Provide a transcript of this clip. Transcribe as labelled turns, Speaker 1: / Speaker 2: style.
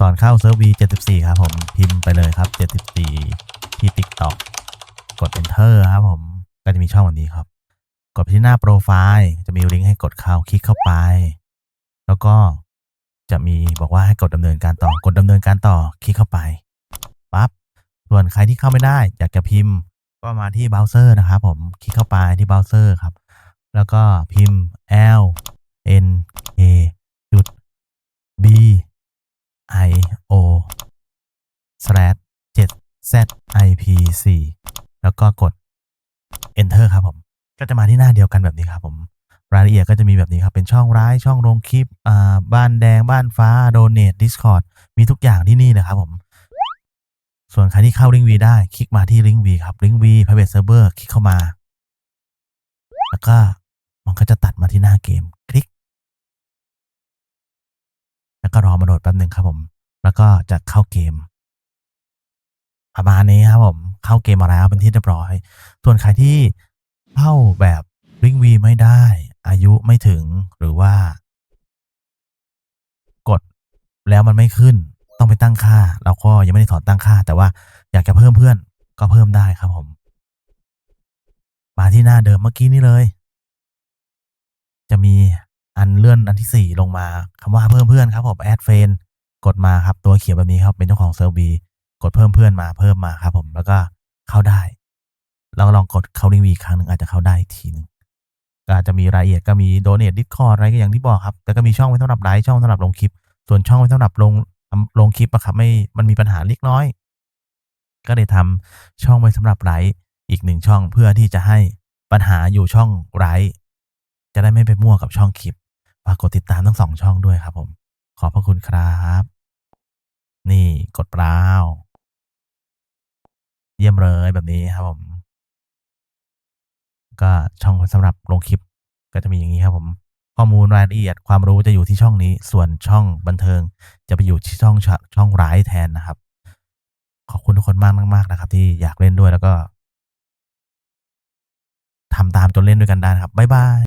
Speaker 1: สอนเข้าเซิร์ฟวี74 ครับผมพิมพ์ไปเลยครับ 74 ที่ TikTok กด Enter ครับผมก็จะมีช่องแบบนี้ครับ กดไปที่หน้าโปรไฟล์จะมีลิงก์ให้กดเข้าคลิกเข้าไป แล้วก็จะมีบอกว่าให้กดดำเนินการต่อกดดำเนินการต่อคลิกเข้าไปปั๊บส่วนใครที่เข้าไม่ได้ อยากจะพิมพ์ก็มาที่เบราว์เซอร์นะครับผมคลิกเข้าไปที่เบราว์เซอร์ครับ แล้วก็พิมพ์ l z i p 4 แล้วก็กด enter ครับผม ก็จะมาที่หน้าเดียวกันแบบนี้ครับผมรายละเอียดก็จะมีแบบนี้ครับ เป็นช่องร้ายช่องลงคลิปอ่าบ้านแดงบ้านฟ้าโดเน t ดิสคอ r d มีทุกอย่างที่นี่เลยครับผม ส่วนใครที่เข้าลิงก์วีได้ คลิกมาที่ลิงก์วีครับลิงก์วี private server คลิกเข้ามา แล้วก็มันก็จะตัดมาที่หน้าเกม คลิก แล้วก็รอมาโหลดแป๊บหนึ่งครับผม แล้วก็จะเข้าเกม ประมาณนี้ครับผมเข้าเกมมาแล้วเป็นที่เรียบร้อย ส่วนใครที่เข้าแบบลิงวีไม่ได้ อายุไม่ถึงหรือว่า กดแล้วมันไม่ขึ้น ต้องไปตั้งค่า เราก็ยังไม่ได้ถอนตั้งค่า แต่ว่าอยากจะเพิ่มเพื่อนก็เพิ่มได้ครับผม มาที่หน้าเดิมเมื่อกี้นี้เลย จะมีอันเลื่อนอันที่สี่ลงมาคำว่าเพิ่มเพื่อนครับผมแอดเฟนกดมาครับตัวเขียวแบบนี้ครับเป็นเจ้าของเซิร์ฟวี กดเพิ่มเพื่อนมาเพิ่มมาครับ ผมแล้วก็เข้าได้ เราลองกดเข้าลิงก์วีอีกครั้งหนึ่งอาจจะเข้าได้อีกทีหนึ่งก็อาจจะมีรายละเอียดก็มีโดเน t ดิสคอร์อะไรก็อย่างที่บอกครับแต่ก็มีช่องไว้สำหรับไลฟ์ช่องสำหรับลงคลิป ส่วนช่องไว้สำหรับลงลงคลิปอะครับไม่มันมีปัญหาเล็กน้อย ก็เลยทำช่องไว้สำหรับไลฟ์อีกหนึ่งช่องเพื่อที่จะให้ปัญหาอยู่ช่องไลฟ์จะได้ไม่ไปมั่วกับช่องคลิปฝากกดติดตามทั้งสองช่องด้วยครับผม ขอบพระคุณครับ นี่กดปลา ยี่ยมเลยแบบนี้ครับผม ก็ช่องสำหรับลงคลิปก็จะมีอย่างนี้ครับผม ข้อมูลรายละเอียดความรู้จะอยู่ที่ช่องนี้ ส่วนช่องบันเทิง จะไปอยู่ที่ช่องชช่องร้ายแทนนะครับ ขอบคุณทุกคนมากมากนะครับ ที่อยากเล่นด้วยแล้วก็ทำตามจนเล่นด้วยกันได้นะครับบ๊ายบาย